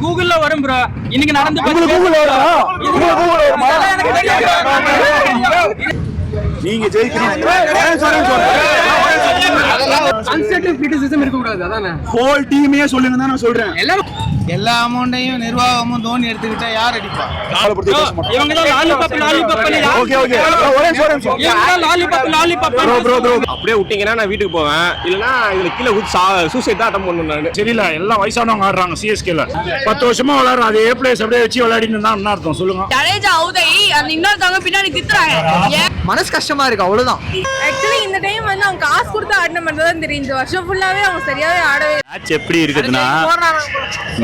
கூகுள்ல வரும் ப்ரோ இன்னைக்கு நடந்து உங்களுக்கு கூகுள் வருமா எனக்கு. நீங்க ஜெயிக்கிறீங்க ஹோல் டீமே சொல்லுங்க தான் நான் சொல்றேன். எல்லாரும் எல்லா அமௌண்ட்டையும் நிர்வாகமும் தோனி எடுத்துக்கிட்டா யார் அடிப்பா? தான் தான் அப்படியே விட்டீங்கன்னா நான் வீட்டுக்கு போவேன். இல்லைன்னா இதுல கீழே ஊற்றி சூசைட் தான் அட்டம் தெரியல எல்லாம் வயசானவங்க ஆடுறாங்க சிஎஸ்கேல பத்து வருஷமா விளையாடுற அதே பிளேஸ் அப்படியே வச்சு விளையாடிட்டு இருந்தா என்ன அர்த்தம்? சொல்லுங்க. ஜடேஜா அவுதை அந்த இன்னொருத்தவங்க பின்னாடி திட்டுறாங்க. ஏன் மனசு கஷ்டமா இருக்கு அவ்வளவுதான். ஆக்சுவலி இந்த டைம் வந்து அவங்க காசு கொடுத்து ஆடின மாதிரி தான் தெரியும். இந்த வருஷம் ஃபுல்லாவே அவங்க சரியாவே ஆடவே மேட்ச் எப்படி இருக்குதுன்னா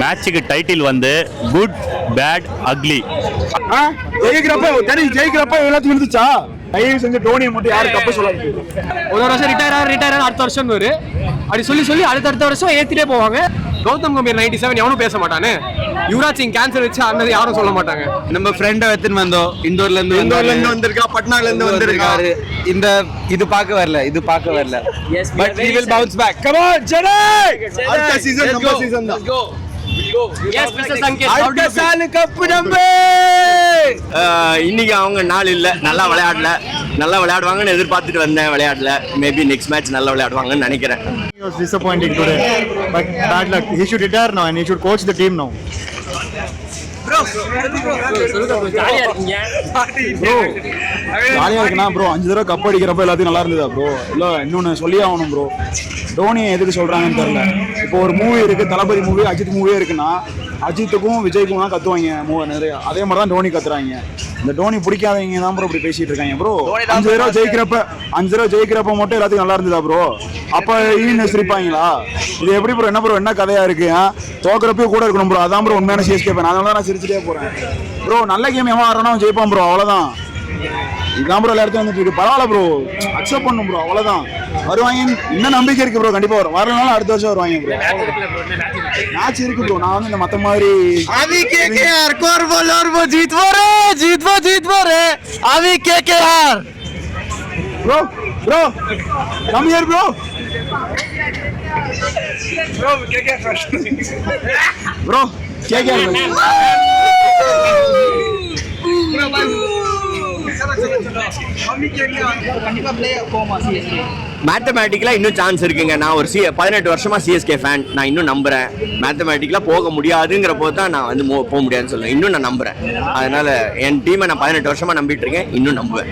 மேட்சுக்கு டைட்டில் வந்து குட் பேட் அக்லி ஆ? ஜெயிக்கிறப்ப தனி ஜெயிக்கிறப்ப எல்லாத்தையும் இருந்துச்சா? தயவு செஞ்சு டோனியை மட்டும் யாரும் தப்பு சொல்லாது ஒரு வருஷம் ரிட்டையர் ஆக ரிட்டையர் அடுத்த வருஷம் வரு. அப்படி சொல்லி சொல்லி அடுத்த அடுத்த வருஷம் ஏத்திட்டே போவாங்க. கௌதம் கம்பீர் நைன்டி செவன் எவனும் பேச மாட்டானே? யுவராஜ் சிங் கேன்சர் வச்சு ஆனது யாரும் சொல்ல மாட்டாங்க. நம்ம ஃப்ரெண்டை எடுத்துன்னு வந்தோம். இந்தூர்ல இருந்து இந்தூர்ல இருந்து வந்திருக்கா பட்னால இருந்து வந்திருக்காரு இந்த இது பார்க்க வரல இது பார்க்க வரல. But he will bounce back. Come on Chennai அடுத்த சீசன் நம்ம சீசன் தான். இன்னைக்கு அவங்க நாள் இல்லை. நல்லா விளையாடல. நல்லா விளையாடுவாங்கன்னு எதிர்பார்த்துட்டு வந்தேன் விளையாடல. மேபி நெக்ஸ்ட் மேட்ச் நல்லா விளையாடுவாங்கன்னு நினைக்கிறேன். He was disappointing today, but bad luck. He should retire now and he should coach the team now. ஜாலியா இருக்கீங்க. ப்ரோ ஜாலியா இருக்குண்ணா ப்ரோ அஞ்சு தடவை கப் அடிக்கிறப்ப எல்லாத்தையும் நல்லா இருந்ததா ப்ரோ இல்ல இன்னொன்னு சொல்லி ஆகணும் ப்ரோ டோனியை எதுக்கு சொல்றாங்கன்னு தெரியல. இப்போ ஒரு மூவி இருக்கு தளபதி மூவி அஜித் மூவியே இருக்குன்னா அஜித்துக்கும் விஜய்க்கும் தான் கத்துவாங்க மூ நிறைய. அதே மாதிரி தான் டோனி கத்துறாங்க. இந்த டோனி பிடிக்காதவங்க தான் ப்ரோ இப்படி பேசிட்டு இருக்காங்க ப்ரோ அஞ்சு தடவை ஜெயிக்கிறப்ப அஞ்சு தடவை ஜெயிக்கிறப்ப மட்டும் எல்லாத்துக்கும் நல்லா இருந்ததா ப்ரோ அப்ப ஈன்னு சிரிப்பாங்களா இது எப்படி ப்ரோ என்ன ப்ரோ என்ன கதையா இருக்கு? தோக்குறப்பயும் கூட இருக்கணும் ப்ரோ அதான் ப்ரோ உண்மையான சிஎஸ்கே ஃபேன் அதனால தான் நான் சிரிச்சுட்டே போறேன். ப்ரோ நல்ல கேம் எவன் ஆடுறோம் ஜெயிப்பான் ப்ரோ அவ்வளவுதான். இதான் ப்ரோ எல்லா இடத்துல வந்துட்டு இருக்கு. பரவாயில்ல ப்ரோ அக்செப்ட் பண்ணும் ப்ரோ அவ்வளோதான் வருவாங்க இன்னும் நம்பிக்கை இருக்கு ப்ரோ கண்டிப்பாக வரும். வரலனாலும் அடுத்த வருஷம் வருவாங்க ப்ரோ மேட்ச் இருக்கு. ப்ரோ நான் வந்து இந்த மற்ற மாதிரி அவி கேகேஆர் கோர்போல் ஓர்போ ஜீத்வாரே ஜீத்வா ஜீத்வாரே அவி KKR. Bro bro come here bro bro KKR first bro bro bro மேத்தமேட்டிக்கலாக இன்னும் சான்ஸ் இருக்குங்க. நான் ஒரு சி பதினெட்டு வருஷமா சிஎஸ்கே ஃபேன் நான் இன்னும் நம்புறேன். மேத்தமேட்டிக்கலாக போக முடியாதுங்கிற போது தான் நான் வந்து போக முடியாதுன்னு சொல்லுவேன். இன்னும் நான் நம்புறேன். அதனால என் டீமை நான் பதினெட்டு வருஷமா நம்பிட்டு இருக்கேன் இன்னும் நம்புவேன்.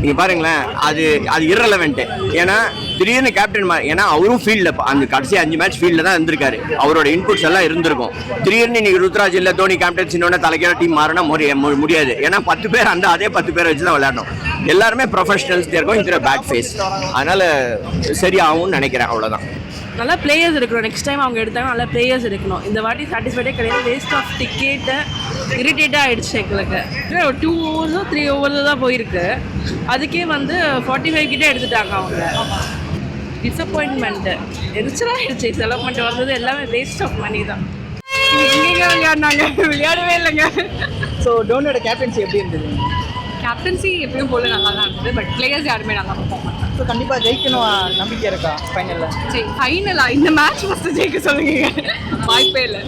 நீங்க பாருங்களேன். அது அது irrelevant. ஏன்னா திடீர்னு கேப்டன் ஏன்னா அவரும் ஃபீல்டில் அந்த கடைசி அஞ்சு மேட்ச் ஃபீல்டில் தான் இருந்திருக்காரு. அவரோட இன்புட்ஸ் எல்லாம் இருந்திருக்கும். திடீர்னு இன்னைக்கு ருத்ராஜ் இல்லை தோனி கேப்டன்சினோட தலைக்கிற டீம் மாறினா முடிய மு- முடியாது. ஏன்னா பத்து பேர் அந்த அதே பத்து பேரை வச்சு தான் விளையாடணும். எல்லாருமே ப்ரொஃபஷனல்ஸ் இருக்கும் இந்த பேட் ஃபேஸ் அதனால சரியாகும்னு நினைக்கிறேன் அவ்வளோதான் நல்ல பிளேயர்ஸ் இருக்கணும். நெக்ஸ்ட் டைம் அவங்க எடுத்தாங்க நல்ல பிளேயர்ஸ் எடுக்கணும் இந்த வாட்டி சாட்டிஸ்ஃபைடே கிடையாது. வேஸ்ட் ஆஃப் டிக்கெட்டை இரிட்டேட்டாக ஆகிடுச்சு எங்களுக்கு. ஒரு டூ ஓவர்ஸோ த்ரீ ஓவர்ஸோ தான் போயிருக்கு. அதுக்கே வந்து ஃபார்ட்டி ஃபைவ் கிட்டே எடுத்துட்டாங்க அவங்க. டிசப்பாயின்மெண்ட்டு எரிச்சலாக ஆயிடுச்சு செலவு பண்ணிட்டு வந்தது எல்லாமே வேஸ்ட் ஆஃப் மணி தான். எங்கெங்க விளையாடினாங்க விளையாடவே இல்லைங்க. ஸோ டோனியோட கேப்டன்சி எப்படி இருந்தது? கேப்டன்சி எப்பயும் போல நல்லா தான் இருந்தது. பட் பிளேயர்ஸ் யாருமே நல்லா பர்ஃபார்ம் பண்ணாங்க ஸோ கண்டிப்பாக ஜெயிக்கணும். நம்பிக்கை இருக்கா? ஃபைனலில் சரி ஃபைனலா இந்த மேட்ச் ஃபஸ்ட்டு ஜெயிக்க சொல்லுங்க. வாய்ப்பே இல்லை.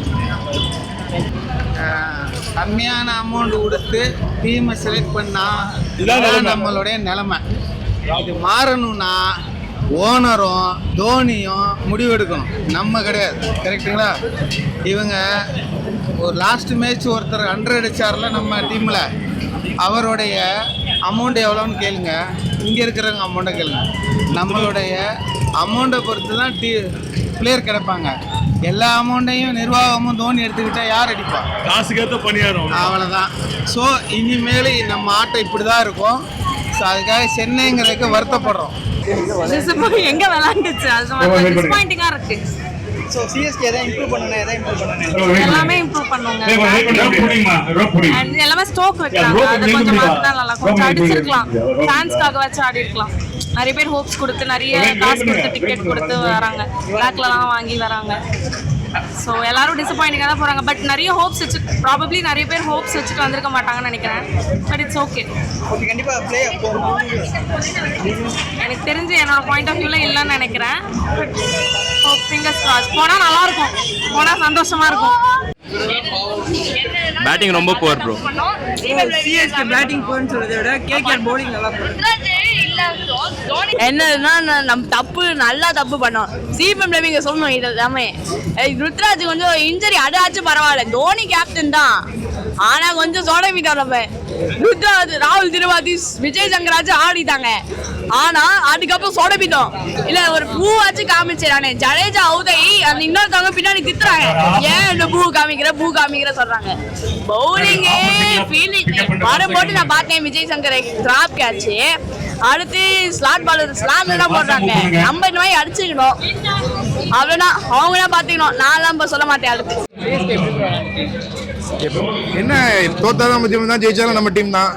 கம்மியான அமௌண்ட் கொடுத்து டீமை செலக்ட் பண்ணா இதான் நம்மளுடைய நிலைமை. இது மாறணும்னா ஓனரும் தோனியும் முடிவெடுக்கணும். நம்ம கிடையாது. கரெக்டுங்களா இவங்க ஒரு லாஸ்ட் மேட்ச் ஒருத்தர் ஹண்ட்ரட் அடிச்சார்ல நம்ம டீமில் அவருடைய அமௌண்ட் எவ்வளோன்னு கேளுங்க. இங்கே இருக்கிறவங்க அமௌண்ட்டை கேளுங்க. நம்மளுடைய அமௌண்ட்டை பொறுத்து தான் டீ பிளேயர் கிடைப்பாங்க. எல்லா அமௌண்ட்டையும் நிர்வாகமும் தோனி எடுத்துக்கிட்டா யார் அடிப்பா? காசுக்கேற்ற பணியாரம். அவ்வளோதான் ஸோ இனிமேல் நம்ம ஆட்டம் இப்படி தான் இருக்கும். ஸோ அதுக்காக சென்னைங்கிறதுக்கு வருத்தப்படுறோம். எங்க விளையாண்டுச்சு அது டிசப்பாயிண்டிங்கா இருக்கு. ஸோ சிஎஸ்கே எதாவது இம்ப்ரூவ் பண்ணணும் எதாவது இம்ப்ரூவ் எல்லாமே இம்ப்ரூவ் பண்ணுங்க. And எல்லாமே ஸ்டோக் வைக்கிறாங்க. அது கொஞ்சம் மாத்தினா நல்லா. கொஞ்சம் அடிச்சிருக்கலாம். ஃபேன்ஸ்க்காக வச்சு ஆடி இருக்கலாம். நிறைய பேர் ஹோப்ஸ் கொடுத்து நிறைய காசு கொடுத்து டிக்கெட் கொடுத்து வராங்க. பேக்லலாம் வாங்கி வராங்க. ஸோ எல்லாரும் டிசப்பாயிண்டிங்காக தான் போகிறாங்க பட் நிறைய ஹோப்ஸ் வச்சு ப்ராபப்ளி நிறைய பேர் ஹோப்ஸ் வச்சுட்டு வந்திருக்க மாட்டாங்கன்னு நினைக்கிறேன். பட் இட்ஸ் ஓகே எனக்கு தெரிஞ்சு என்னோட பாயிண்ட் ஆஃப் வியூவில் இல்லைன்னு நினைக்கிறேன். பட் ஃபிங்கர்ஸ் கிராஸ் போனால் நல்லா இருக்கும் போனால் சந்தோஷமா இருக்கும். பேட்டிங் ரொம்ப புவர் ப்ரோ சிஎஸ்கே பேட்டிங் போன்னு சொல்றதை விட கேகேஆர் bowling நல்லா போடுது என்னதுன்னா நம்ம தப்பு நல்லா தப்பு பண்ணோம். சீபம் ரவிங்க சொல்லணும் இது எல்லாமே. ருத்ராஜ் கொஞ்சம் இன்ஜரி அடாச்சும் பரவாயில்ல. தோனி கேப்டன் தான். ஆனா கொஞ்சம் சோடமிட்டார் நம்ம ருத்ராஜ் ராகுல் திருவாதிஸ் விஜய் சங்கராஜ் ஆடிட்டாங்க. ஆனா அதுக்கப்புறம் சொடப்பிட்டோம் இல்ல ஒரு பூவாச்சு காமிச்சிடானே ஜடேஜா அவுதை அந்த இன்னொருத்தவங்க பின்னாடி திட்டுறாங்க. ஏன் இந்த பூ காமிக்கிற பூ காமிக்கிற சொல்றாங்க. பவுலிங்கே ஃபீலிங் வர போட்டு நான் பார்த்தேன் விஜய் சங்கர் டிராப் கேட்ச் அடுத்து ஸ்லாட் பாலர் ஸ்லாம் தான் போடுறாங்க. நம்ம இந்த மாதிரி அடிச்சுக்கணும். அவ்வளோதான் அவங்க தான் பார்த்துக்கணும் நான்லாம் இப்போ சொல்ல மாட்டேன் அடுத்து என்ன தோத்தாதான் தான் ஜெயிச்சாலும் நம்ம டீம் தான்.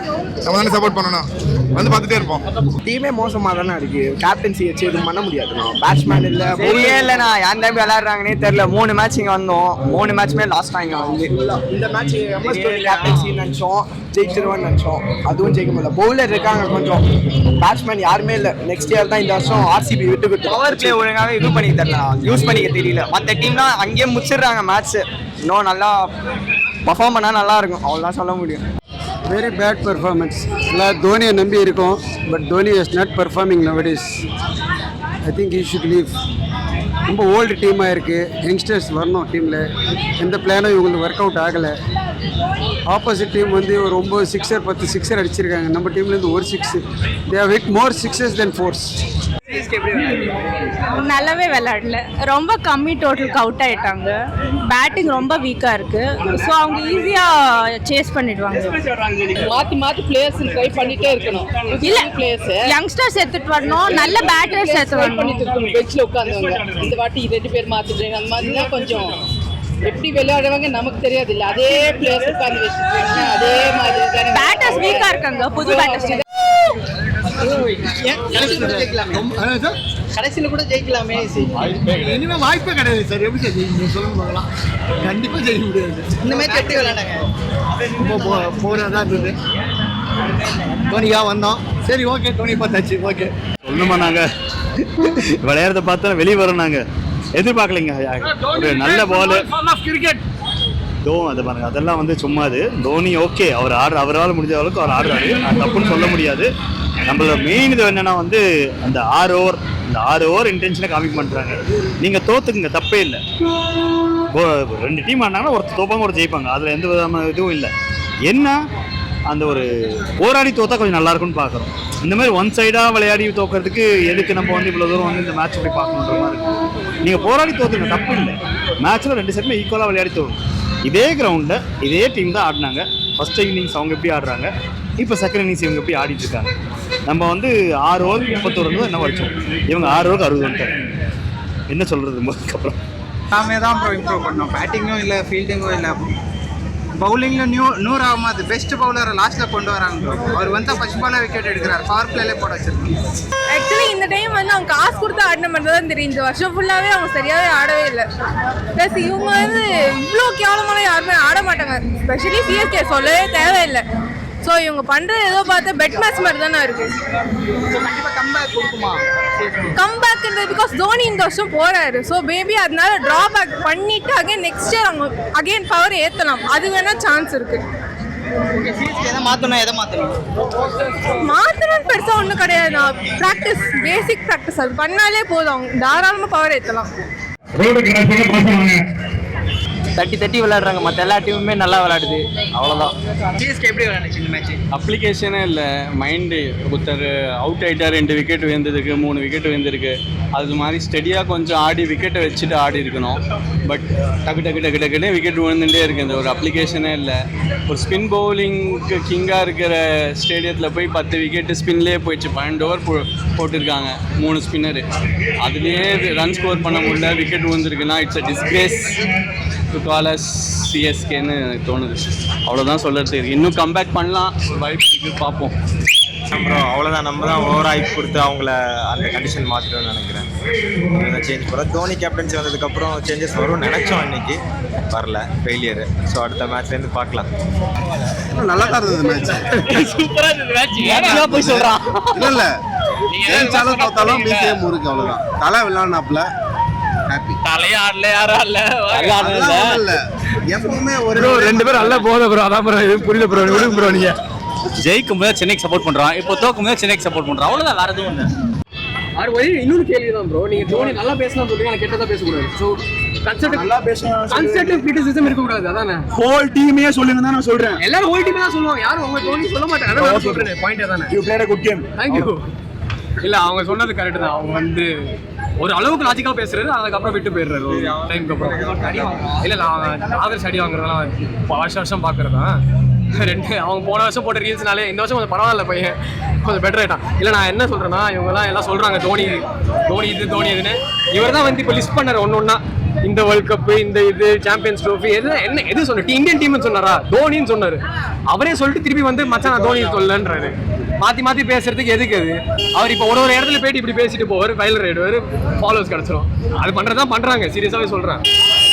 நம்ம தானே சப்போர்ட் பண்ணணும். வந்து பார்த்துட்டே இருப்போம். டீமே மோசமாக தானே இருக்கு. கேப்டன்சி வச்சு எதுவும் பண்ண முடியாதுண்ணா பேட்ஸ்மேன் இல்லை சரியே இல்லைண்ணா ஏன் தம்பி விளையாடுறாங்கன்னே தெரியல. மூணு மேட்ச் இங்கே வந்தோம். மூணு மேட்ச்மே லாஸ்ட் ஆகிங்க வந்து. இந்த மேட்ச் எம்எஸ் தோனி கேப்டன்சி நினச்சோம். ஜெயிச்சிருவோம்னு நினச்சோம். அதுவும் ஜெயிக்க முடியல. பவுலர் இருக்காங்க கொஞ்சம். பேட்ஸ்மேன் யாருமே இல்லை. நெக்ஸ்ட் இயர் தான் இந்த வருஷம் ஆர்சிபி விட்டு விட்டு பவர் பிளே ஒழுங்காகவே இது பண்ணிக்க தெரியல. யூஸ் பண்ணிக்க தெரியல. மற்ற டீம்லாம் அங்கேயே முடிச்சிடுறாங்க மேட்ச் இன்னும் நல்லா பர்ஃபார்ம் பண்ணால் நல்லா இருக்கும். அவ்வளோதான் சொல்ல முடியும். வெரி பேட் பெர்ஃபார்மன்ஸ் எல்லா தோனியை நம்பி இருக்கோம் but Dhoni is not performing is I think you should leave ரொம்ப ஓல்டு டீமாக இருக்குது யங்ஸ்டர்ஸ் வரணும் டீமில் எந்த பிளானும் இவங்களுக்கு ஒர்க் அவுட் ஆகலை. ஆப்போசிட் டீம் வந்து ஒரு ஒம்பது சிக்ஸர் பத்து சிக்ஸர் அடிச்சிருக்காங்க. நம்ம டீம்லேருந்து ஒரு six they hit more sixes than fours நல்லாவே விளையாடல. ரொம்ப கம்மி டோட்டலுக்கு அவுட் ஆயிட்டாங்க. பேட்டிங் ரொம்ப வீக்காக இருக்கு. ஸோ அவங்க ஈஸியாக சேஸ் பண்ணிடுவாங்க. மாத்தி மாத்தி பிளேயர்ஸ் ட்ரை பண்ணிட்டே இருக்கணும். இல்ல பிளேயர்ஸ் யங்ஸ்டர்ஸ் எடுத்துட்டு வரணும். நல்ல பேட்டர்ஸ் எடுத்து பண்ணிட்டு இருக்கணும். பெஞ்ச்ல உட்கார்ந்தவங்க இந்த வாட்டி ரெண்டு பேர் மாத்திடுறாங்க அந்த மாதிரி தான் கொஞ்சம் எப்படி விளையாடுறவங்க நமக்கு தெரியாது இல்ல. அதே பிளேயர்ஸ் உட்கார்ந்து வச்சிருக்காங்க அதே மாதிரி பேட்டர்ஸ் வீக்காக இருக்காங்க. புது பேட்டர்ஸ் கடைசியில் கூட ஜெயிக்கலாமே. இனிமே வாய்ப்பே கிடையாது சார். எப்படி சார் ஜெயிக்க சொல்லுங்க பார்க்கலாம். கண்டிப்பா ஜெயிக்க முடியாது இந்த மேட்ச் எப்படி விளையாண்டாங்க? ரொம்ப போகிறதா இருந்தது. தோனியா வந்தோம். சரி ஓகே தோனி பார்த்தாச்சு. ஓகே. சொல்லணுமா நாங்க? விளையாடுறத பார்த்தா வெளியே வரோம் நாங்க. எதிர்பார்க்கலைங்க. ஒரு நல்ல பால் கிரிக்கெட் தோ அதை பாருங்க அதெல்லாம் வந்து சும்மா அது. தோனி ஓகே அவர் ஆடுற அவரால் முடிஞ்ச அளவுக்கு அவர் ஆடுறாரு. அது தப்புன்னு சொல்ல முடியாது. நம்மளோட மெயின் இது என்னன்னா வந்து அந்த ஆறு ஓவர் இந்த ஆறு ஓவர் இன்டென்ஷனை காமிக்க பண்ணுறாங்க நீங்கள் தோத்துக்குங்க தப்பே இல்லை. ரெண்டு டீம் ஆனாங்கன்னா ஒருத்தர் தோப்பாங்க ஒரு ஜெயிப்பாங்க. அதில் எந்த விதமான இதுவும் இல்லை. என்ன? அந்த ஒரு போராடி தோத்தா கொஞ்சம் நல்லா இருக்கும்னு பார்க்குறோம் இந்த மாதிரி ஒன் சைடாக விளையாடி தோக்கிறதுக்கு எதுக்கு நம்ம வந்து இவ்வளோ தூரம் வந்து இந்த மேட்ச் போய் பார்க்கணுன்ற மாதிரி நீங்கள் போராடி தோத்துங்க தப்பு இல்லை. மேட்ச்சில் ரெண்டு செட்டுமே ஈக்குவலாக விளையாடி தோணும் இதே கிரவுண்டில் இதே டீம் தான் ஆடினாங்க. ஃபஸ்ட் இன்னிங்ஸ் அவங்க எப்படி ஆடுறாங்க? இப்போ செகண்ட் இன்னிங்ஸ் இவங்க எப்படி ஆடிட்டு இருக்காங்க? நம்ம வந்து ஆறு ஓவருக்கு முப்பத்தோரு ரன் என்ன வச்சோம் இவங்க ஆறு ஓவருக்கு அறுபது வந்துட்டாங்க என்ன சொல்கிறது அதுக்கப்புறம்? நாமே தான் ப்ரோ இம்ப்ரூவ் பண்ணோம். பேட்டிங்கும் இல்லை ஃபீல்டிங்கும் இல்லை. பவுலிங்கில் நியூ நூர் அகமது பெஸ்ட் பவுலரை லாஸ்ட்டில் கொண்டு வராங்க ப்ரோ அவர் வந்து ஃபர்ஸ்ட் பாலே விக்கெட் எடுக்கிறார். பவர் பிளேலே போட வச்சிருக்கோம் ஆக்சுவலி இந்த டைம் வந்து அவங்க காசு கொடுத்து ஆடின மாதிரி தான் தெரியும். இந்த வருஷம் ஃபுல்லாகவே அவங்க சரியாகவே ஆடவே இல்லை. ப்ளஸ் இவங்க வந்து இவ்வளோ கேவலமான யாருமே ஆட மாட்டாங்க. ஸ்பெஷலி சிஎஸ்கே சொல்லவே தேவையில்லை. ஸோ இவங்க பண்ணுற ஏதோ பார்த்தா பெட் மேட்ச் மாதிரி தானே இருக்குது கம்பேக் கம்பேக்ன்றது பிகாஸ் தோனி இந்த வருஷம் போறாரு. ஸோ பேபி அதனால ட்ராபேக் பண்ணிட்டு அகைன் நெக்ஸ்ட் இயர் அவங்க அகைன் பவர் ஏற்றலாம் அது வேணா சான்ஸ் இருக்கு. மாத்தணும் பெருசா பெருசாக ஒன்றும் கிடையாது ப்ராக்டிஸ் பேசிக் ப்ராக்டிஸ் அது பண்ணாலே போதும். அவங்க தாராளமாக பவர் ஏற்றலாம் தட்டி தட்டி விளையாடுறாங்க. மற்ற எல்லா டீமுமே நல்லா விளையாடுது. அவ்வளோதான் சிஎஸ்கே எப்படி விளையாண்டுச்சு இந்த மேட்ச் அப்ளிகேஷனே இல்லை. மைண்டு ஒருத்தர் அவுட் ஆகிட்டார் ரெண்டு விக்கெட் விழுந்ததுக்கு மூணு விக்கெட் விழுந்திருக்கு. அது மாதிரி ஸ்டெடியாக கொஞ்சம் ஆடி விக்கெட்டை வச்சுட்டு ஆடி இருக்கணும். பட் டக்கு டக்கு டக்கு டக்குன்னு விக்கெட் விழுந்துட்டே இருக்கு. இந்த ஒரு அப்ளிகேஷனே இல்லை. ஒரு ஸ்பின் பவுலிங்க்கு கிங்காக இருக்கிற ஸ்டேடியத்தில் போய் பத்து விக்கெட்டு ஸ்பின்லேயே போயிடுச்சு. பன்னெண்டு ஓவர் போ போட்டிருக்காங்க. மூணு ஸ்பின்னரு அதுலேயே ரன் ஸ்கோர் பண்ண முடியல. Wicket விழுந்திருக்குன்னா it's a disgrace to call us சிஎஸ்கேன்னு எனக்கு தோணுது. அவ்வளோதான் சொல்கிறது இன்னும் கம்பேக் பண்ணலாம். வாய்ப்பு இருக்கு பார்ப்போம். அப்புறம் அவ்வளோதான் நம்ம தான் ஓவர் ஆகி கொடுத்து அவங்கள அந்த கண்டிஷன் மாற்றிடும்னு நினைக்கிறேன். சேஞ்ச் பண்ணுறோம் தோனி கேப்டன்சி வந்ததுக்கப்புறம் சேஞ்சஸ் வரும்னு நினச்சோம் இன்னைக்கு. வரல ஃபெயிலியரு ஸோ அடுத்த மேட்ச்லேருந்து பார்க்கலாம். நல்லா தான் இருந்தது மேட்ச் சூப்பரா இருந்தது மேட்ச் போய் சொல்கிறான் இல்ல இல்ல. ஜெயிச்சாலும் தோத்தாலும் பிசிஎம் இருக்கு அவ்வளவுதான். தலை விளையாடினாப்புல ஹாப்பி தலையாடல யாரும் இல்ல. இல்ல. எப்பவுமே ஒரு ரெண்டு பேரும் நல்ல போத ப்ரோ அதான் ப்ரோ புரியல ப்ரோ விடுங்க ப்ரோ நீங்க. ஜெயிக்கும் போது சென்னைக்கு சப்போர்ட் பண்றான் இப்போ தோக்கும் போது சென்னைக்கு சப்போர்ட் பண்றான் அவ்வளவுதான் வேற எதுவும் இல்லை. அது ஒரு இன்னொரு கேள்வி தான் ப்ரோ நீங்க தோனி நல்லா பேசலாம் சொல்றீங்க கெட்டதா பேசக்கூடாது? ஸோ கன்ஸ்ட்ரக்டிவ் நல்லா பேசணும் கன்ஸ்ட்ரக்டிவ் கிரிட்டிசிசம் இருக்கக்கூடாது அதானே? ஹோல் டீமே சொல்லுங்க தான் நான் சொல்றேன். எல்லாரும் ஓல்டி தான் சொல்லுவாங்க. யாரும் உங்க தோனி சொல்ல மாட்டாங்க. அதான் நான் சொல்றேன் பாயிண்ட் தானே you played good game thank you இல்ல அவங்க சொன்னது கரெக்ட் தான். அவங்க வந்து ஒரு அளவுக்கு லாஜிக்கா பேசுறாரு அதுக்கப்புறம் விட்டு போயிடுறாரு. ஒரு டைம்க்கு அப்புறம். இல்ல நான் ஆதர்ஸ் அடி வாங்குறதெல்லாம் வருஷம் வருஷம் பாக்குறதா ரெண்டு அவங்க போன வருஷம் போட்ட ரீல்ஸ்னாலே இந்த வருஷம் கொஞ்சம் பரவாயில்ல பையன். கொஞ்சம் பெட்டர் ஆயிட்டான். இல்ல நான் என்ன சொல்றேன்னா இவங்கெல்லாம் எல்லாம் சொல்றாங்க தோனி தோனி இது தோனி இதுன்னு. இவர் தான் வந்து இப்போ லிஸ்ட் பண்ணாரு ஒன்று ஒன்றா இந்த வேர்ல்ட் கப் இந்த இது சாம்பியன்ஸ் ட்ரோஃபி எது என்ன எது சொன்னார்? இந்தியன் டீம்னு சொன்னாரா? தோனின்னு சொன்னாரு. அவரே சொல்லிட்டு திருப்பி வந்து மச்சான் நான் தோனி சொல்லன்றாரு மாத்தி மாத்தி பேசுறதுக்கு எதுக்கு அது? அவர் இப்போ ஒரு ஒரு இடத்துல போயிட்டு இப்படி பேசிட்டு போவார் ஃபைல் ரைடுவார் ஃபாலோவர்ஸ் கிடைச்சிரும். அது பண்றதுதான் பண்றாங்க சீரியஸாவே சொல்றேன்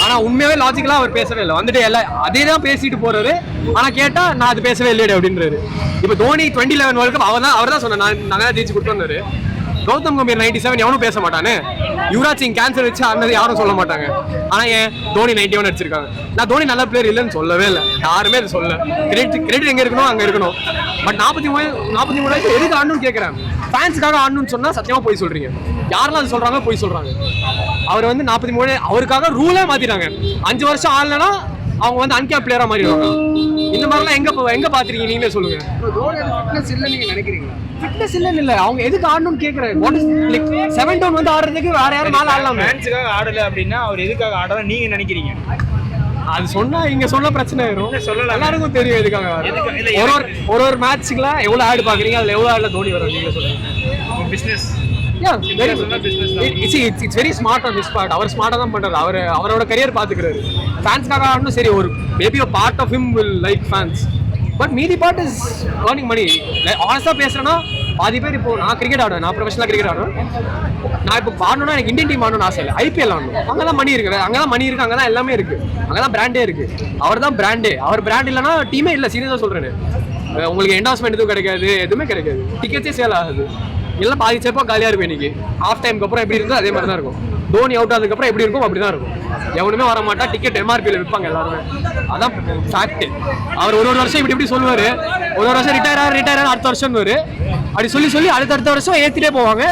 ஆனா உண்மையாவே லாஜிக்கலா அவர் பேசவே இல்லை. வந்துட்டு எல்லாம் அதே தான் பேசிட்டு போறாரு. ஆனா கேட்டா நான் அது பேசவே இல்லையே அப்படின்றாரு. இப்போ Dhoni twenty eleven world cup அவர் தான் அவர் தான் சொன்னேன் நான் நல்லா ஜெயிச்சு கொடுத்தோன்னாரு கௌதம் கம்பீர் நைன்டி செவன் எவனும் பேச மாட்டானே. யுவராஜ் சிங் கேன்சர் வச்சு ஆனது யாரும் சொல்ல மாட்டாங்க. ஆனா ஏன்? தோனி நைன்டி ஒன் அடிச்சிருக்காங்க. நான் தோனி நல்ல பிளேயர் இல்லைன்னு சொல்லவே இல்லை. யாருமே அது சொல்ல கிரெடிட் கிரெடிட் எங்க இருக்கணும்? அங்க இருக்கணும். பட் நாற்பத்தி மூணு நாற்பத்தி மூணு வயசு எதுக்கு ஆடணும்னு கேட்குறேன் ஃபேன்ஸுக்காக ஆடணும்னு சொன்னா சத்தியமா போய் சொல்றீங்க. யாரெல்லாம் அது சொல்றாங்க போய் சொல்றாங்க. அவர் வந்து நாற்பத்தி மூணு அவருக்காக ரூலே மாத்திட்டாங்க. அஞ்சு வருஷம் ஆடலனா அவங்க வந்து அன்கேப் பிளேயரா மாறிடுவாங்க. இந்த மாதிரிலாம் எங்க பா- எங்க பாத்துருக்கீங்க நீங்களே சொல்லுங்க. இல்ல நீங்க நினைக்கிறீங்களா? ஃபிட்னஸ் இல்லன்னு இல்ல. அவங்க எதுக்கு ஆடணும்னு கேக்குறேன் what is like seven down வந்து ஆடுறதுக்கு வேற யாரும் மேல ஆடலாம் ஃபேன்ஸுக்காக ஆடல அப்படின்னா அவர் எதுக்காக ஆடலாம் நீங்க நினைக்கிறீங்க? அது சொன்னா இங்க சொல்ல பிரச்சனை ஆயிரும் சொல்லலாம். எல்லாருக்கும் தெரியும் எதுக்காக ஒரு ஒரு ஒரு ஒரு மேட்ச்க்குல எவ்வளவு ஆடு பாக்குறீங்க? அதுல எவ்வளவு ஆடுல தோனி வரும்? நீங்க சொல்லுங்க. பிசினஸ் சொன்னா very smart on his part. அவர் ஸ்மார்ட்டா தான் பண்றாரு. அவர் அவரோட கரியர் பாத்துக்கிறாரு. ஃபேன்ஸ்க்காக ஆடணும் சரி ஒரு maybe part of him will like fans but மீதி பார்ட் இஸ் ஏர்னிங் மணி ஆனஸ்டா பேசுறேன்னா பாதி பேர் இப்போ நான் கிரிக்கெட் ஆடுவேன். நான் ப்ரொஃபஷனலாக கிரிக்கெட் ஆடுவேன். நான் இப்போ ஆடணும்னா எனக்கு இந்தியன் டீம் ஆடணும்னு ஆசை இல்லை. ஐபிஎல் ஆடணும் அங்கே தான் மணி இருக்கு அங்கே தான் மணி இருக்கு அங்கே தான் எல்லாமே இருக்கு அங்கே தான் பிராண்டே இருக்கு அவர் தான் பிராண்டே அவர் பிராண்ட் இல்லைன்னா டீமே இல்லை. சீரியஸாக சொல்றேன். உங்களுக்கு என்டாஸ்மெண்ட் எதுவும் கிடைக்காது. எதுவுமே கிடைக்காது. டிக்கெட்ஸே சேல் ஆகுது. எல்லாம் பாதி சேப்பா காலியாக இருக்கும் இன்னைக்கு. ஆஃப் டைமுக்கு அப்புறம் எப்படி இருந்தோ அதே மாதிரி தான் இருக்கும். தோனி அவுட் ஆனதுக்கப்புறம் எப்படி இருக்கும் அப்படி தான் இருக்கும். எவனுமே வர மாட்டா டிக்கெட் எம்ஆர்பியில் விற்பாங்க எல்லாருமே. அதான் ஃபேக்ட் அவர் ஒரு ஒரு வருஷம் இப்படி இப்படி சொல்லுவார். ஒரு ஒரு வருஷம் ரிட்டையர் ஆகிற ரிட்டையர் ஆகிற அடுத்த வருஷம் அப்படி சொல்லி சொல்லி அடுத்த அடுத்த வருஷம் ஏற்றிட்டே போவாங்க.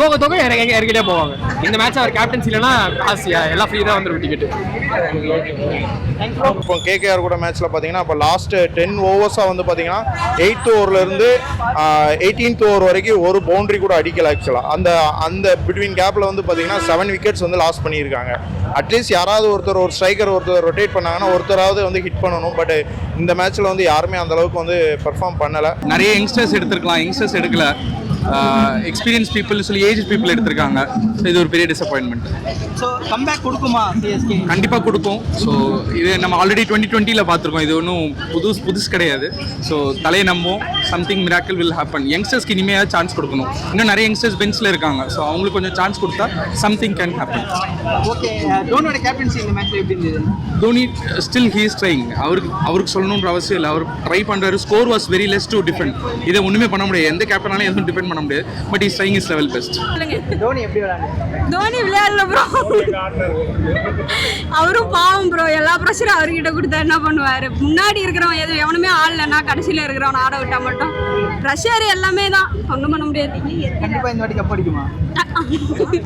போக போக இறங்கி இறங்கிட்டே போவாங்க. இந்த மேட்ச் அவர் கேப்டன்சி இல்லைன்னா காசு எல்லாம் ஃப்ரீ தான் வந்துடும் டிக்கெட் இப்போ கேகேஆர் கூட மேட்ச்சில் பார்த்தீங்கன்னா இப்போ லாஸ்ட் டென் ஓவர்ஸாக வந்து பார்த்தீங்கன்னா எயித் ஓவர்லேருந்து எயிட்டீன்த் ஓவர் வரைக்கும் ஒரு பவுண்டரி கூட அடிக்கல ஆக்சுவலாக அந்த அந்த பிட்வீன் கேப்பில் வந்து பார்த்தீங்கன்னா செவன் விக்கெட்ஸ் வந்து லாஸ் பண்ணியிருக்காங்க. அட்லீஸ்ட் யாராவது ஒருத்தர் ஒரு ஸ்ட்ரைக்கர் ஒருத்தர் ரொட்டேட் பண்ணாங்கன்னா ஒருத்தராவது வந்து ஹிட் பண்ணணும். பட் இந்த மேட்ச்சில் வந்து யாருமே அந்த அளவுக்கு வந்து பெர்ஃபார்ம் பண்ணலை. நிறைய யங்ஸ்டர்ஸ் எடுத்திருக்கலாம். யங்ஸ்டர்ஸ் எடுக்கல. எக்ஸ்பீரியன்ஸ் பீப்புள் சொல்லி ஏஜ் பீப்புள் எடுத்திருக்காங்க. So, இது ஒரு பெரிய டிசப்பாயின்மெண்ட் ஸோ கம்பேக் கொடுக்குமா சிஎஸ்கே கண்டிப்பாக கொடுக்கும் ஸோ இது நம்ம ஆல்ரெடி டுவெண்ட்டி டுவெண்ட்டியில் பார்த்துருக்கோம். இது ஒன்றும் புதுசு புதுசு கிடையாது. ஸோ தலையை நம்பும் சம்திங் மிராக்கிள் வில் ஹேப்பன் யங்ஸ்டர்ஸ்க்கு இனிமேல் சான்ஸ் கொடுக்கணும். இன்னும் நிறைய யங்ஸ்டர்ஸ் பெஞ்சில் இருக்காங்க. ஸோ அவங்களுக்கு கொஞ்சம் சான்ஸ் கொடுத்தா சம்திங் கேன் ஹேப்பன் ஓகே தோனியோட கேப்டன்சி இந்த மேட்ச்ல எப்படி இருந்தது? தோனி ஸ்டில் ஹீஸ் ட்ரைங் அவருக்கு அவருக்கு சொல்லணுன்ற அவசியம் இல்லை. அவர் ட்ரை பண்ணுறாரு score was very less to defend இதை ஒன்றுமே பண்ண முடியாது. எந்த கேப்டனாலும் எதுவும் டிபெண்ட் பண்ண முடியாது. But is trying is level best Dhoni எப்படி தோனி விளையாடல ப்ரோ அவரும் பாவம் ப்ரோ எல்லா ப்ரெஷரும் அவர்கிட்ட கொடுத்தா என்ன பண்ணுவாரு? முன்னாடி இருக்கிறவன் எதுவும் எவனுமே ஆடலன்னா கடைசியில இருக்கிறவன் ஆட விட்டா மட்டும். ப்ரெஷர் எல்லாமே தான். ஒன்றும் பண்ண முடியாது. கண்டிப்பா இந்த வாட்டி கப் அடிக்குமா?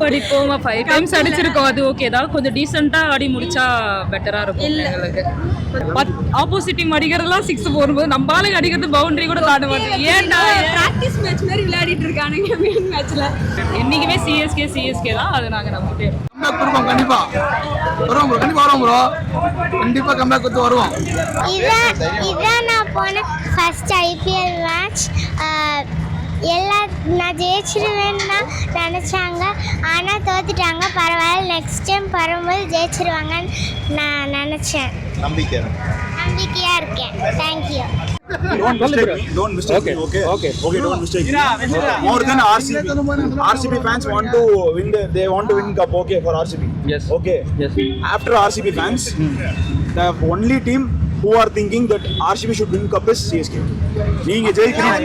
படிப்போம் ஃபைவ் டைம்ஸ் அடிச்சிருக்கோம். அது ஓகே தான் கொஞ்சம் டீசெண்டாக ஆடி முடிச்சா பெட்டராக இருக்கும். எங்களுக்கு ஆப்போசிட் டீம் அடிக்கிறதெல்லாம் சிக்ஸ் போடும்போது நம்ம ஆளுங்க அடிக்கிறது பவுண்டரி கூட தாண்ட மாட்டோம் ஏன்டா ப்ராக்டிஸ் மேட்ச் மாதிரி விளையாடிட்டு இருக்கானுங்க மெயின் மேட்ச்ல என்னைக்குமே சிஎஸ்கே சிஎஸ்கே தான். அது நாங்கள் நம்பிட்டே. கம்பேக் கொடுப்போம் கண்டிப்பா. வருவோம் ப்ரோ கண்டிப்பா வருவோம் ப்ரோ கண்டிப்பா கம்பேக் கொடுத்து வருவோம். இதான் இதான் நான் போன ஃபர்ஸ்ட் ஐபிஎல் மேட்ச் எல்லா நான் ஜெயிச்சிருவேன்னு தான் நினச்சாங்க. ஆனால் தோத்துட்டாங்க. பரவாயில்ல நெக்ஸ்ட் டைம் வரும்போது ஜெயிச்சிருவாங்கன்னு நான் நினச்சேன். நம்பிக்கை. நம்பிக்கையாக இருக்கேன் thank you Don't mistake me. Don't mistake me. Okay. Okay. Okay. Don't mistake me. More than RCB. RCB fans want to win. The, they want to win cup. Okay for RCB. Yes. Okay. Yes. After RCB fans, the only team who are thinking that RCB should win cup is CSK. நீங்க ஜெயிக்கிறீங்க.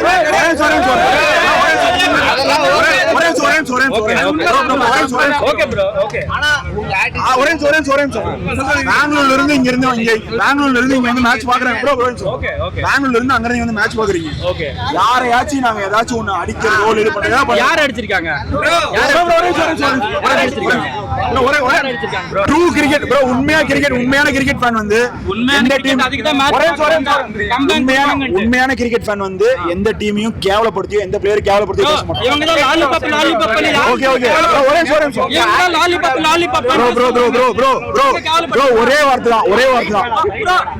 பெங்களூர்ல இருந்து இங்க இருந்து இங்க பெங்களூர்ல இருந்து இங்க வந்து மேட்ச் பாக்குறாங்க ப்ரோ பெங்களூர்ல இருந்து அங்க வந்து மேட்ச் பாக்குறீங்க ஓகே யாரையாச்சும் நாங்க ஏதாச்சும் ஒண்ணு அடிக்கிறதோ இது பண்றதோ யார் அடிச்சிருக்காங்க ட்ரூ கிரிக்கெட் ப்ரோ உண்மையா கிரிக்கெட் உண்மையான கிரிக்கெட் ஃபேன் வந்து உண்மையான டீம் உண்மையான உண்மையான கிரிக்கெட் ஃபேன் வந்து எந்த டீமையும் கேவலப்படுத்தியோ எந்த பிளேயர் கேவலப்படுத்தியோ பேச மாட்டாங்க. இவங்க தான் லாலிபாப் லாலிபாப் பண்ணி ஓகே ஓகே ஒரே நிமிஷம், ஒரே நிமிஷம். இவங்க தான் lollipop lollipop bro bro bro bro bro bro bro ஒரே வார்த்தை தான் ஒரே வார்த்தை தான்.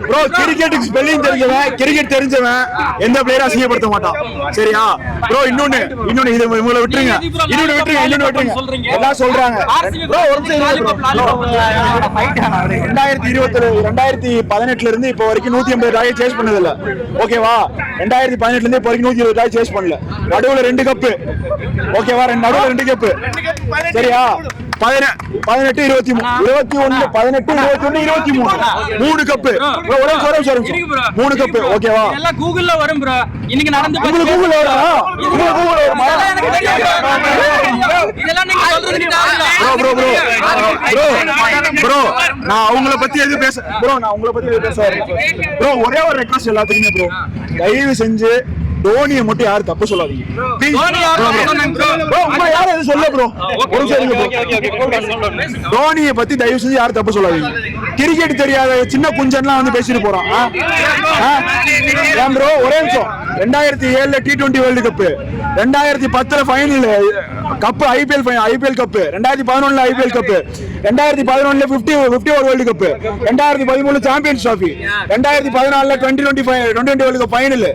ப்ரோ கிரிக்கெட்டுக்கு ஸ்பெல்லிங் தெரிஞ்சவன் கிரிக்கெட் தெரிஞ்சவன் எந்த பிளேயரும் அசிங்கப்படுத்த மாட்டான். சரியா? ப்ரோ இன்னொன்னு இன்னொன்னு இது உங்களை விட்டுருங்க. இன்னொன்னு விட்டுருங்க இன்னொன்னு விட்டுருங்க. எல்லாம் சொல்றாங்க. ப்ரோ ஒரு நிமிஷம் ரெண்டாயிரத்தி இருபத்தி ரெண்டாயிரத்தி பதினெட்டுல இருந்து இப்போ வரைக்கும் நூத்தி ஐம்பது டாயை சேஸ் பண்ணது இல்ல ஓகேவா ரெண்டாயிரத்தி பதினெட்டுல இருந்து இப்போ வரைக்கும் நூத்தி இருபது டாய் சேஸ் பண்ணல. நடுவுல ரெண்டு கப்பு ஓகேவா நடுவுல ரெண்டு கப்பு சரியா? பதினெட்டு இருபத்தி மூணு இருபத்தி ஒண்ணு பதினெட்டு இருபத்தி ஒண்ணு இருபத்தி மூணு. மூணு கப்பு ஒரே நிமிஷம். மூணு கப்பு ஓகேவா எல்லாம் கூகுள்ல வரும் ப்ரோ இன்னைக்கு நடந்து உங்களுக்கு கூகுள் வருமா? உங்களுக்கு கூகுள் வருமா? இதெல்லாம் நீங்க சொல்றது bro bro bro bro bro நான் அவங்கள பத்தி எது பேச ப்ரோ நான் உங்களை பத்தி எது பேச ப்ரோ ஒரே ஒரு ரெக்வஸ்ட் எல்லாத்துக்குமே ப்ரோ தயவு செஞ்சு தோனியை மட்டும் யாரும் தப்பு சொல்லாதீங்க. யாரும் எதுவும் சொல்ல ப்ரோ ஒரு. தோனியை பத்தி தயவு செஞ்சு யாரும் தப்பு சொல்லாதீங்க. கிரிக்கெட் தெரியாத சின்ன குஞ்சன்லாம் வந்து பேசிட்டு போறான்? ஏன் ப்ரோ ஒரே நிமிஷம். ரெண்டாயிரத்தி ஏழுல டி டுவெண்ட்டி வேர்ல்டு கப் ரெண்டாயிரத்தி பத்துல final cup IPL IPL cup ரெண்டாயிரத்தி பதினொன்னுல ஐபிஎல் கப் ரெண்டாயிரத்தி பதினொன்னுல fifty fifty over world cup ரெண்டாயிரத்தி பதிமூணு சாம்பியன்ஸ் ட்ராஃபி ரெண்டாயிரத்தி பதினாலுல twenty twenty twenty world cup final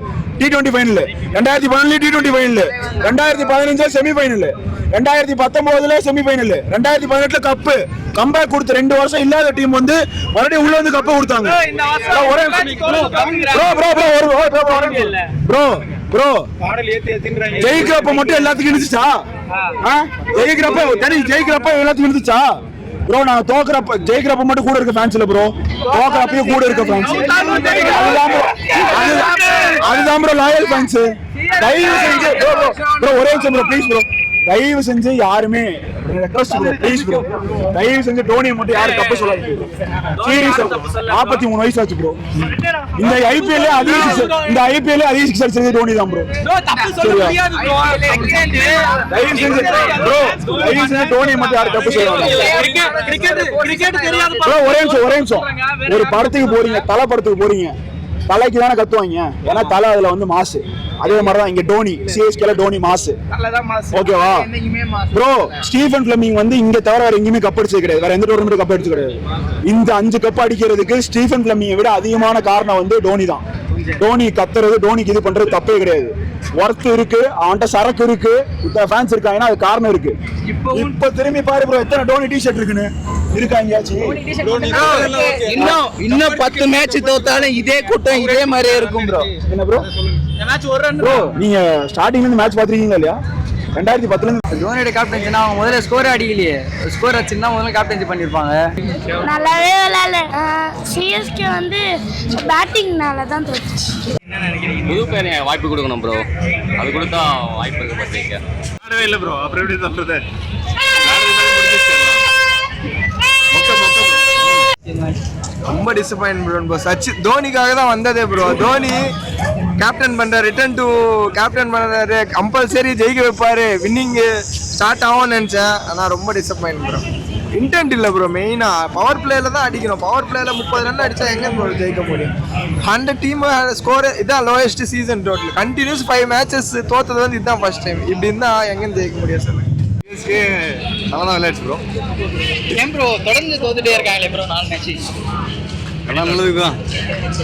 T twenty final ரெண்டாயிரத்தி பதினொன்று டி டுவெண்ட்டி ஃபைனல் ரெண்டாயிரத்தி பதினஞ்சுல செமி ஃபைனல் ரெண்டாயிரத்தி பத்தொன்பதுல செமி ஃபைனல் ரெண்டாயிரத்தி பதினெட்டுல கப்பு கம்பேக் கொடுத்த ரெண்டு வருஷம் இல்லாத டீம் வந்து மறுபடியும் உள்ள வந்து கப்பை கொடுத்தாங்க. ப்ரோ ப்ரோ ப்ரோ ஒரு ப்ரோ ப்ரோ ஜெயிக்கிறப்ப மட்டும் எல்லாத்துக்கும் இருந்துச்சா? ஜெயிக்கிறப்ப தனி ஜெயிக்கிறப்ப எல்லாத்துக்கும் இருந்துச்சா ப்ரோ நான் தோக்குறப்ப ஜெயிக்கிறப்ப மட்டும் கூட இருக்க ஃபேன்ஸ் இல்ல ப்ரோ தோக்குறப்பயும் கூட இருக்க ஃபேன்ஸ் அதுதான். அதுதான் ப்ரோ லாயல் ஃபேன்ஸ் தயவு செஞ்சு ப்ரோ ஒரே நிமிஷம் ப்ரோ ப்ளீஸ் ப்ரோ தயவு செஞ்சு யாருமே ப்ளீஸ் ப்ரோ தயவு செஞ்சு டோனியை மட்டும் யாரும் தப்பு சொல்லாதீங்க நாற்பத்தி மூணு வயசு ஆச்சு ப்ரோ இந்த ஐபிஎல் அதிக இந்த ஐபிஎல் அதிக சிக்ஸ் அடிச்சது டோனி தான் ப்ரோ தப்பு சொல்ல முடியாது ப்ரோ தயவு செஞ்சு ப்ரோ தயவு செஞ்சு டோனியை மட்டும் யாரும் தப்பு சொல்லாதீங்க கிரிக்கெட் கிரிக்கெட் தெரியாது ப்ரோ ஒரே நிமிஷம் ஒரே நிமிஷம் ஒரு படத்துக்கு போறீங்க தலை படத்துக்கு போறீங்க தலைக்கு தானே கத்துவாங்க? ஏன்னா தலை அதுல வந்து மாசு. அதே மாதிரி தான் இங்க டோனி சிஎஸ்கேல டோனி மாசு. ஓகேவா ப்ரோ ஸ்டீஃபன் ஃபிளமிங் வந்து இங்க தவிர வேற எங்கேயுமே கப் அடிச்சது கிடையாது. வேற எந்த டோர்னமெண்ட் கப் அடிச்சது கிடையாது. இந்த அஞ்சு கப் அடிக்கிறதுக்கு ஸ்டீஃபன் ஃபிளமிங்கை விட அதிகமான காரணம் வந்து டோனி தான் டோனி கத்துறது டோனிக்கு இது பண்றது தப்பே கிடையாது. ஒர்த் இருக்கு. அவன்கிட்ட சரக்கு இருக்கு. ஃபேன்ஸ் இருக்காங்கன்னா அது காரணம் இருக்கு. இப்ப திரும்பி பாரு ப்ரோ எத்தனை டோனி டி ஷர்ட் இருக்குன்னு? இருக்கா எங்கேயாச்சும் இன்னும் இன்னும் பத்து மேட்ச் தோத்தாலும் இதே கூட்டம் இதே மாதிரியே இருக்கும் ப்ரோ என்ன ப்ரோ மேட்ச் ஒரு ரன் ப்ரோ நீங்க ஸ்டார்டிங்ல இருந்து மேட்ச் பாத்துருக்கீங்களா இல்லையா? ரெண்டாயிரத்தி பத்துல இருந்து தோனியோட கேப்டன்சினா அவங்க முதல்ல ஸ்கோர் அடிக்கலையே. ஸ்கோர் வச்சிருந்தா முதல்ல கேப்டன்சி பண்ணிருப்பாங்க. நல்லாவே விளையாடல. சிஎஸ்கே வந்து பேட்டிங்னால தான் தோத்துச்சு. புது பிளேயர் வாய்ப்பு கொடுக்கணும் ப்ரோ அது கொடுத்தா வாய்ப்பு இருக்கு பத்திரிக்கை. விளையாடவே இல்லை ப்ரோ அப்புறம் எப்படி சொல்றது? ரொம்ப டிசப்பாயின்ட் ப்ரோ ப்ரோ சச்சி தோனிக்காக தான் வந்ததே ப்ரோ தோனி கேப்டன் பண்ற ரிட்டர்ன் டு கேப்டன் பண்றாரு கம்பல்சரி ஜெயிக்க வைப்பாரு. வின்னிங் ஸ்டார்ட் ஆகும்னு நினைச்சேன். ஆனா ரொம்ப டிசப்பாயின்ட் ப்ரோ இன்டென்ட் இல்லை ப்ரோ மெயினா பவர் பிளேல தான் அடிக்கணும். பவர் பிளேல முப்பது ரன் அடிச்சா எங்க ப்ரோ ஜெயிக்க முடியும்? ஹண்ட்ரட் டீம் ஸ்கோர் இதான் lowest season total continuous five matches தோத்தது வந்து இதுதான் ஃபர்ஸ்ட் டைம் இப்படி இருந்தா எங்கன்னு ஜெயிக்க முடியும் சொல்லுங்க நல்லா தான் விளையாடுச்சு ப்ரோ ஏன் ப்ரோ தொடர்ந்து தோத்துட்டே இருக்காங்களே ப்ரோ நாலு மேட்ச் எல்லாம் நல்லதுக்கு தான்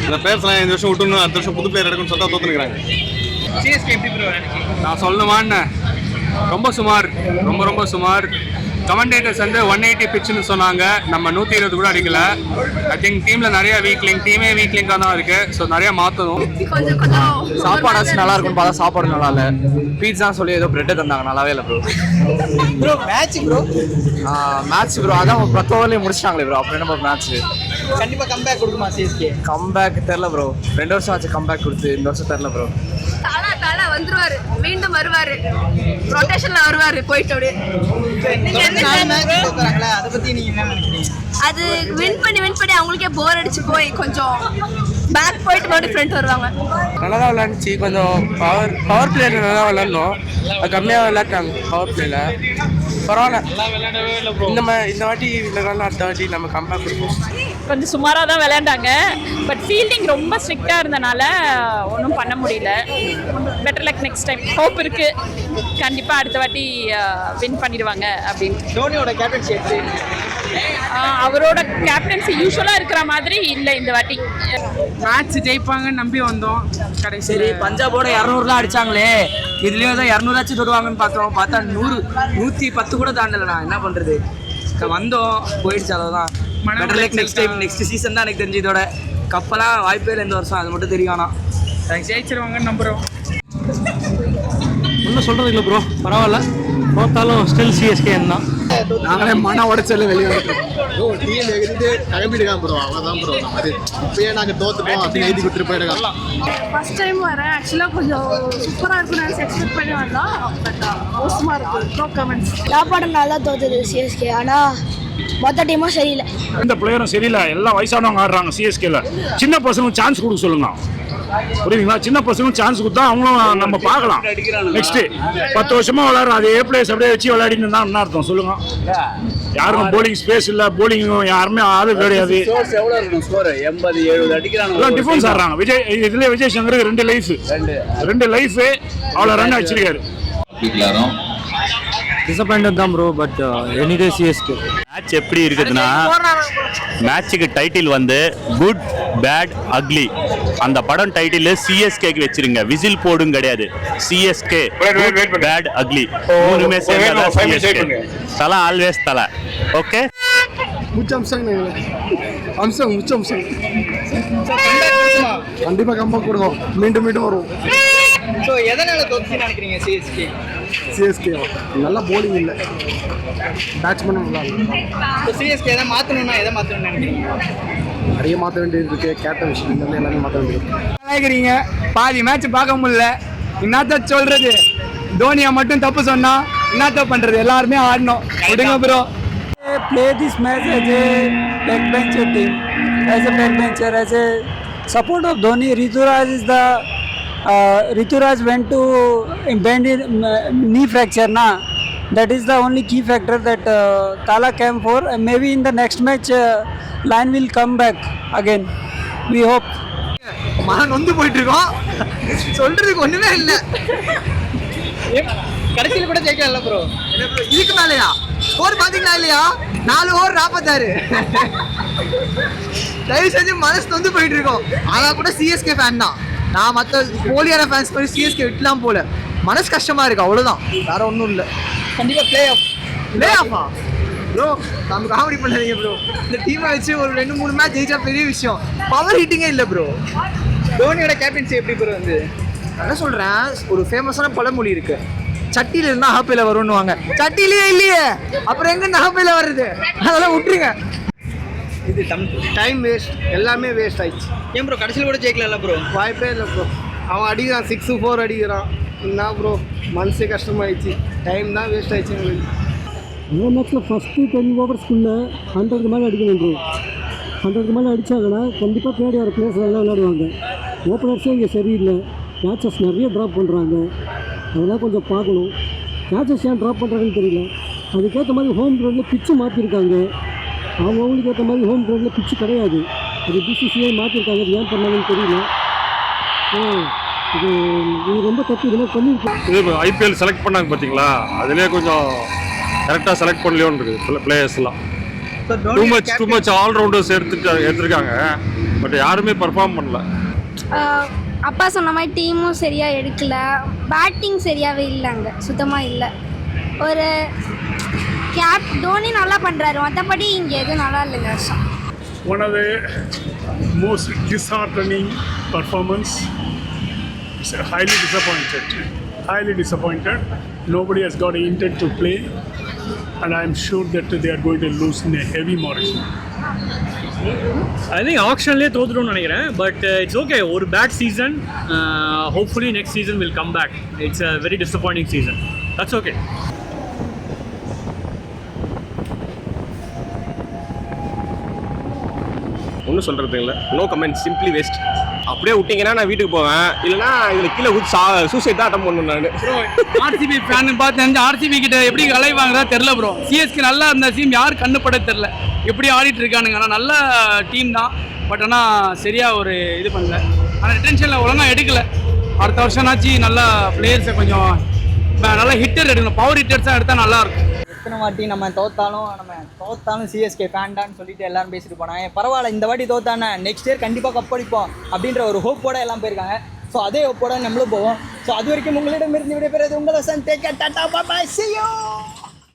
இந்த பிளேயர்ஸ்லாம் இந்த வருஷம் விட்டுணும் அடுத்த வருஷம் புது பிளேயர் எடுக்கணும்னு சொல்லிட்டு தோத்துனுக்குறாங்க நான் சொல்லணுமான்னு ரொம்ப சுமார் ரொம்ப ரொம்ப சுமார். கமெண்டேட்டர்ஸ் வந்து ஒன் எயிட்டி பிச்சுன்னு சொன்னாங்க. நம்ம நூற்றி இருபது கூட அடிக்கல. ஐ திங்க் டீமில் நிறைய வீக் லிங்க் டீமே வீக் லிங்காக தான் இருக்குது ஸோ நிறைய மாற்றணும் சாப்பாடாச்சும் நல்லா இருக்கும்னு பார்த்தா சாப்பாடு நல்லா இல்லை. பீட்சா சொல்லி ஏதோ பிரெட் தந்தாங்க நல்லாவே இல்லை bro bro match bro match bro அதான் பத்து ஓவர்லேயே முடிச்சிட்டாங்களே ப்ரோ அப்புறம் என்ன மேட்ச் கண்டிப்பா கம்பேக் கொடுக்குமா சிஎஸ்கே கம்பேக் தெரில ப்ரோ ரெண்டு வருஷம் ஆச்சு கம்பேக் கொடுத்து இந்த வருஷம் தெரில ப்ரோ தலா தலா வந்துருவாரு. மீண்டும் வருவாரு. ரொட்டேஷன்ல வருவாரு போயிட்டு அப்படியே. அதை பத்தி நீங்க என்ன நினைக்கிறீங்க? அது வின் பண்ணி வின் பண்ணி அவங்களுக்கே போர் அடிச்சு போய் கொஞ்சம் பேக் போயிட்டு மறுபடியும் ஃப்ரண்ட் வருவாங்க. நல்லா தான் விளாண்டுச்சு கொஞ்சம் பவர் பவர் பிளேயர் நல்லா விளாண்டோம் அது கம்மியாக விளையாட்டாங்க பவர் பிளேயில் பரவாயில்ல. இந்த மாதிரி இந்த வாட்டி விளையாடலாம் அடுத்த வாட்டி நம்ம கம்பேக் கொடுப்போம். கொஞ்சம் சுமாராக தான் விளையாண்டாங்க. பட் ஃபீல்டிங் ரொம்ப ஸ்ட்ரிக்டாக இருந்தனால ஒன்றும் பண்ண முடியல. Better like next time hope இருக்கு. கண்டிப்பாக அடுத்த வாட்டி வின் பண்ணிடுவாங்க அப்படின்னு தோனியோட கேப்டன்சி அவரோட கேப்டன்சி யூஸ்வலாக இருக்கிற மாதிரி இல்லை இந்த வாட்டி. மேட்ச் ஜெயிப்பாங்கன்னு நம்பி வந்தோம். கடைசி சரி பஞ்சாபோட இரநூறுலாம் அடிச்சாங்களே. இதுலயும் தான் இரநூறாச்சும் தொடுவாங்கன்னு பார்த்தோம். பார்த்தா நூறு நூற்றி பத்து கூட தாண்டலண்ணா. என்ன பண்ணுறது வந்தோம். போயிடுச்சு அவ்வளோதான் better like next time next season தான் எனக்கு தெரிஞ்சு இதோட கப்பெல்லாம் வாய்ப்பே இல்லை இந்த வருஷம் அது மட்டும் தெரியும் ஆனால் ஜெயிச்சிருவாங்கன்னு நம்புறோம். ஒன்றும் சொல்கிறது இல்லை ப்ரோ பரவாயில்ல. தோத்தாலும் ஸ்டில் சிஎஸ்கே தான். நாங்களே மன உடச்சல வெளியே டீம் எழுதிட்டு கிளம்பிடுக்கான் ப்ரோ அவ்வளோதான் ப்ரோ அது. இப்பயே நாங்கள் தோத்துட்டோம். அப்படின்னு எழுதி கொடுத்துட்டு போயிடுறோம் ஃபர்ஸ்ட் டைம் வரேன். ஆக்சுவலாக கொஞ்சம் சூப்பராக இருக்கும்னு நினச்சி எக்ஸ்பெக்ட் பண்ணி வந்தோம். பட் மோசமாக இருக்கும் நோ கமெண்ட்ஸ் வியாபாரம் நல்லா தோத்துது சிஎஸ்கே ஆனால் மொத்த டீமும் சரியில்லை. எந்த பிளேயரும் சரியில்லை. எல்லாம் வயசானவங்க ஆடுறாங்க சிஎஸ்கேல சின்ன பசங்களுக்கு சான்ஸ் கொடுக்க சொல்லுங்க. புரியுதுங்களா? சின்ன பசங்களுக்கு சான்ஸ் கொடுத்தா அவங்களும் நம்ம பார்க்கலாம். நெக்ஸ்ட் பத்து வருஷமா விளையாடுற அதே பிளேயர்ஸ் அப்படியே வச்சு விளையாடிட்டு இருந்தா என்ன அர்த்தம் சொல்லுங்க. யாருக்கும் போலிங் ஸ்பேஸ் இல்ல போலிங் யாருமே ஆளு கிடையாது. டிஃபென்ஸ் ஆடுறாங்க. விஜய் இதுல விஜய் சங்கருக்கு ரெண்டு லைஃப் ரெண்டு. லைஃப் அவ்வளோ ரன் அடிச்சிருக்காரு. டிசப்பாயிண்டட் தான் bro but any day CSK match எப்படி இருக்குதுன்னா மேட்ச்சுக்கு டைட்டில் வந்து குட் பேட் அக்லி அந்த படம் டைட்டில் சிஎஸ்கேக்கு வச்சிருங்க. விசில் போடும் கிடையாது. சிஎஸ்கே பேட் அக்லி மூணுமே சேர்ந்தா சிஎஸ்கே தலை ஆல்வேஸ் தலை. ஓகே முச்சம்சம் அம்சம் முச்சம்சம் கண்டிப்பாக கம்பேக் கொடுக்கும். மீண்டும் மீண்டும் வருவோம். ஸோ எதனால தோத்துன்னு நினைக்கிறீங்க சிஎஸ்கே சிஎஸ்கே நல்லா போலிங் இல்லை. பேட்ஸ்மேனும் நல்லா ஸோ சிஎஸ்கே எதை மாற்றணும்னா எதை மாற்றணும்னு நினைக்கிறீங்க? நிறைய மாற்ற வேண்டியது இருக்கு. கேப்டன் விஷயம் எல்லாமே மாற்ற வேண்டியது கேட்குறீங்க பாதி மேட்ச் பார்க்க முடியல. என்னத்த சொல்றது? தோனியா மட்டும் தப்பு சொன்னா என்னத்த பண்றது? எல்லாருமே ஆடணும். விடுங்க bro play this match as a backbencher team, as a backbencher, as a support of Dhoni. Rituraj is the uh, Rituraj went to bend his uh, knee fracture na. That is the only key factor that uh, Tala came for. And maybe in the next match, uh, line will come back again. We hope. மன நொந்து போயிட்டு இருக்கோம் சொல்றதுக்கு ஒண்ணுமே இல்ல கடைசியில் கூட ஜெயிக்கல bro இதுக்கு மேலயா ஸ்கோர் பாத்தீங்களா இல்லையா நாலு ஓவர் நாற்பத்தாறு தயவு செஞ்சு மனசு நொந்து போயிட்டு இருக்கோம் ஆனா கூட சிஎஸ்கே ஃபேன் தான் நான் மற்ற போலியான ஃபேன்ஸ் போய் சிஎஸ்கே விட்டுலாம் போல. மனசு கஷ்டமா இருக்கு அவ்வளவுதான். வேற ஒன்றும் இல்லை. கண்டிப்பா பிளே ஆஃப் பிளே ஆஃபா ப்ரோ நம்ம காமெடி பண்ணாதீங்க ப்ரோ இந்த டீமை வச்சு ஒரு ரெண்டு மூணு மேட்ச் ஜெயிச்சா பெரிய விஷயம். பவர் ஹிட்டிங்கே இல்லை ப்ரோ தோனியோட கேப்டன்சி எப்படி ப்ரோ வந்து? என்ன சொல்கிறேன் ஒரு ஃபேமஸான பழமொழி இருக்கு. சட்டியில இருந்தால் ஹாப்பியில் வரும்னுவாங்க. சட்டிலேயே இல்லையே. அப்புறம் எங்க ஹாப்பியில் வருது? அதெல்லாம் விட்டுருங்க. இது டைம் வேஸ்ட் எல்லாமே வேஸ்ட் ஆயிடுச்சு. ஏன் ப்ரோ கடைசியில் கூட ஜெயிக்கல ப்ரோ வாய்ப்பே இல்லை ப்ரோ அவன் அடிக்கிறான் சிக்ஸு ஃபோர் அடிக்கிறான். என்ன ப்ரோ மனசே கஷ்டமாயிடுச்சு. டைம் தான் வேஸ்ட் ஆயிடுச்சு எங்களுக்கு இந்த மேட்ச்சில் ஃபஸ்ட்டு டென் ஓவர்ஸ்க்குள்ளே ஹண்ட்ரடுக்கு மேலே அடிக்கணும் ப்ரோ ஹண்ட்ரடுக்கு மேலே அடித்தாங்கன்னா கண்டிப்பாக பின்னாடி வர பிளேயர்ஸ் நல்லா விளையாடுவாங்க. ஓப்பனர்ஸே இங்கே சரியில்லை. மேட்சஸ் நிறைய ட்ராப் பண்ணுறாங்க அதெல்லாம் கொஞ்சம் பார்க்கணும். மேட்சஸ் ஏன் ட்ராப் பண்ணுறாங்கன்னு தெரியல. அதுக்கேற்ற மாதிரி ஹோம் கிரவுண்டில் பிச்சு மாற்றிருக்காங்க அவங்கவுங்களுக்கு ஏற்ற மாதிரி ஹோம் கிரவுண்டில் பிச்சு கிடையாது. அது பிசிசிஐ மாற்றிருக்காங்க அது ஏன் பண்ணாங்கன்னு தெரியல. இது இது ரொம்ப தப்பு. இது மாதிரி பண்ணியிருக்கோம் இது ஐபிஎல் செலக்ட் பண்ணாங்க பார்த்தீங்களா அதுலேயே கொஞ்சம் கரெக்டாக செலக்ட் பண்ணலையோன்னு இருக்குது. பிளேயர்ஸ்லாம் too much too much allrounders எடுத்துட்டு எடுத்திருக்காங்க. பட் யாருமே பர்ஃபார்ம் பண்ணல. அப்பா சொன்ன மாதிரி டீமும் சரியாக எடுக்கல. பேட்டிங் சரியாகவே இல்லை அங்கே. சுத்தமாக இல்லை. ஒரு கேப் தோனி நல்லா பண்ணுறாரு மற்றபடி இங்கே எதுவும் நல்லா இல்லைங்க வருஷம் one of the most disheartening performance. It's highly disappointed. Highly disappointed. Nobody has got intent to play, and I'm sure that they are going to lose in a heavy margin. I think ஆப்ஷன்லேயே தோத்துட்டோம்னு நினைக்கிறேன் but it's okay ஒரு bad season hopefully next season will come back it's a very disappointing season that's okay ஒன்றும் சொல்கிறது இல்லை. No comment simply waste அப்படியே விட்டீங்கன்னா நான் வீட்டுக்கு போவேன். இல்லைன்னா இதில் கீழே ஊற்றி சா சூசைட் தான் அட்டம் பண்ணணும் நான். ஆர்சிபி ஃபேன் பார்த்து தெரிஞ்சு ஆர்சிபி கிட்ட எப்படி கலை வாங்குறதா தெரில ப்ரோ சிஎஸ்கே நல்லா இருந்த சீம் யார் கண்ணுப்பட தெரில எப்படி ஆடிட்டு இருக்கானுங்க. ஆனால் நல்ல டீம் தான். பட் ஆனால் சரியாக ஒரு இது பண்ணல. ஆனால் ரிட்டன்ஷனில் ஒழுங்காக எடுக்கல. அடுத்த வருஷம்னாச்சு நல்லா பிளேயர்ஸை கொஞ்சம் நல்லா ஹிட்டர் எடுக்கணும். பவர் ஹிட்டர்ஸாக எடுத்தால் நல்லாயிருக்கும் எத்தனை வாட்டி நம்ம தோத்தாலும் நம்ம தோத்தாலும் சிஎஸ்கே ஃபேண்டான்னு சொல்லிட்டு எல்லாரும் பேசிட்டு போனாங்க. பரவாயில்ல இந்த வாட்டி தோத்தானே? நெக்ஸ்ட் இயர் கண்டிப்பாக கப் அடிப்போம் அப்படின்ற ஒரு ஹோப்போட எல்லாம் போயிருக்காங்க. ஸோ அதே ஹோப்போட நம்மளும் போவோம். ஸோ அது வரைக்கும் உங்களிடம் இருந்து விடைபெறுவது உங்களை சந்தேக டாட்டா பாபா சியோ